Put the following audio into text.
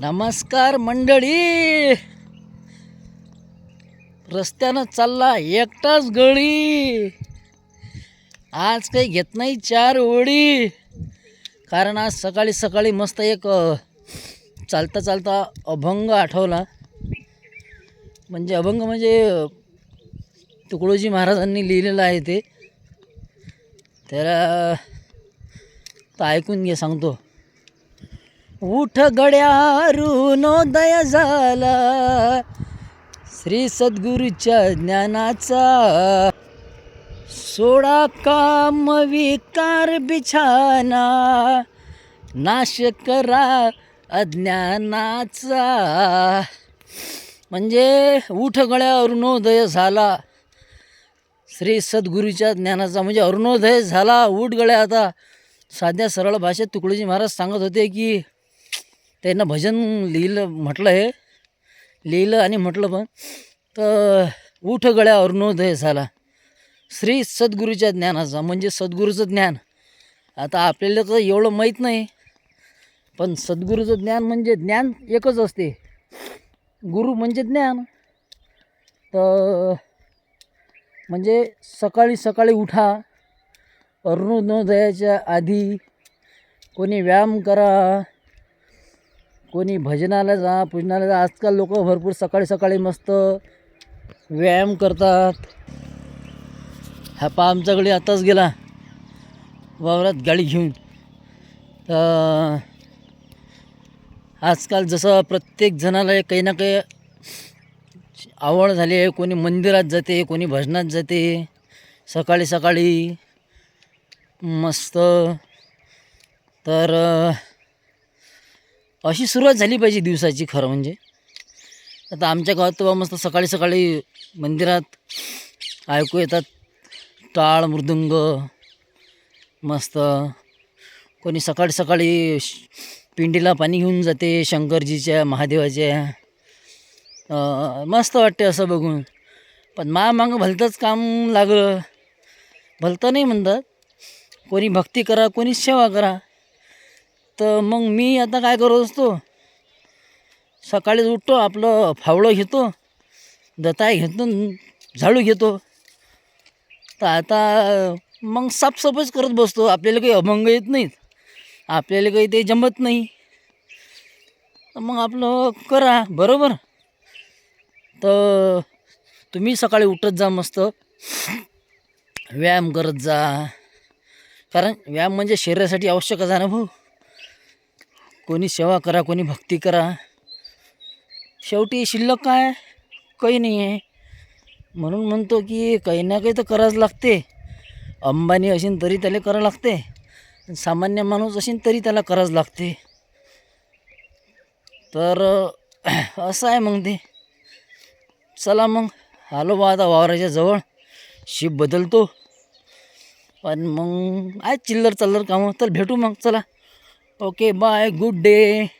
नमस्कार मंडळी. रस्त्यानं चालला एकटाच गळी. आज काही घेत नाही चार ओळी कारण आज सकाळी सकाळी मस्त एक चालता चालता अभंग आठवला. म्हणजे अभंग म्हणजे तुकडोजी महाराजांनी लिहिलेलं आहे ते. त्याला तर ऐकून घे सांगतो. उठ गड्या ऋणोदय झाला. श्री सद्गुरूच्या ज्ञानाचा सोडा काम विकार बिछाना. नाश करा अज्ञानाचा. म्हणजे उठ गळ्या अरुणोदय झाला. श्री सद्गुरूच्या ज्ञानाचा म्हणजे अरुणोदय झाला. उठ गळ्या आता साध्या सरळ भाषेत तुकडोजी महाराज सांगत होते की त्यांना भजन लिहिलं म्हटलं आहे लिहिलं आणि म्हटलं पण तर उठ गळ्या अरुणोदय झाला. श्री सद्गुरूच्या ज्ञानाचा म्हणजे सद्गुरूचं ज्ञान. आता आपल्याला तर एवढं माहीत नाही पण सद्गुरूचं ज्ञान म्हणजे ज्ञान एकच असते. गुरु म्हणजे ज्ञान. तर म्हणजे सकाळी सकाळी उठा अरुणोदयाच्या आधी कोणी व्यायाम करा कोणी भजनाला जा पूजनाला जा. आजकाल लोक भरपूर सकाळी सकाळी मस्त व्यायाम करतात. हा पा आमच्याकडे आताच गेला. वावरात गाडी घेऊन. तर आजकाल जसं प्रत्येक जणाला काही ना काही आवड झाली आहे. कोणी मंदिरात जाते कोणी भजनात जाते. सकाळी सकाळी मस्त. तर अशी सुरुवात झाली पाहिजे दिवसाची खरं म्हणजे. आता आमच्या गावात तर बा मस्त सकाळी सकाळी मंदिरात ऐकू येतात. टाळ मृदुंग मस्त. कोणी सकाळी सकाळी श- पिंडीला पाणी घेऊन जाते शंकरजीच्या महादेवाच्या. मस्त वाटते असं बघून. पण मा मागं भलतंच काम लागलं. भलतं नाही म्हणतात. कोणी भक्ती करा कोणी सेवा करा. तर मग मी आता काय करत असतो सकाळीच उठतो आपलं फावडं घेतो दताय घेतो झाडू घेतो. तर आता मग साफसफाईच करत बसतो. आपल्याला काही अभंग येत नाहीत. आपल्याला काही ते जमत नाही. तर मग आपलं करा बरोबर? तर तुम्ही सकाळी उठत जा मस्त. व्यायाम करत जा. कारण व्यायाम म्हणजे शरीरासाठी आवश्यकच आहे ना भाऊ. कोणी सेवा करा कोणी भक्ती करा. शेवटी शिल्लक काय? काही नाही आहे म्हणून म्हणतो की काही ना काही तर करावंच लागते. अंबानी असेन तरी त्याला करावं लागते. सामान्य माणूस असेन तरी त्याला करावंच लागते. तर असं आहे मग ते. चला मग आलो बा आता वावराच्या जवळ. शिप बदलतो. पण मग आहे चिल्लर चल्लर कामं. तर भेटू मग. चला. Okay, bye. Good day.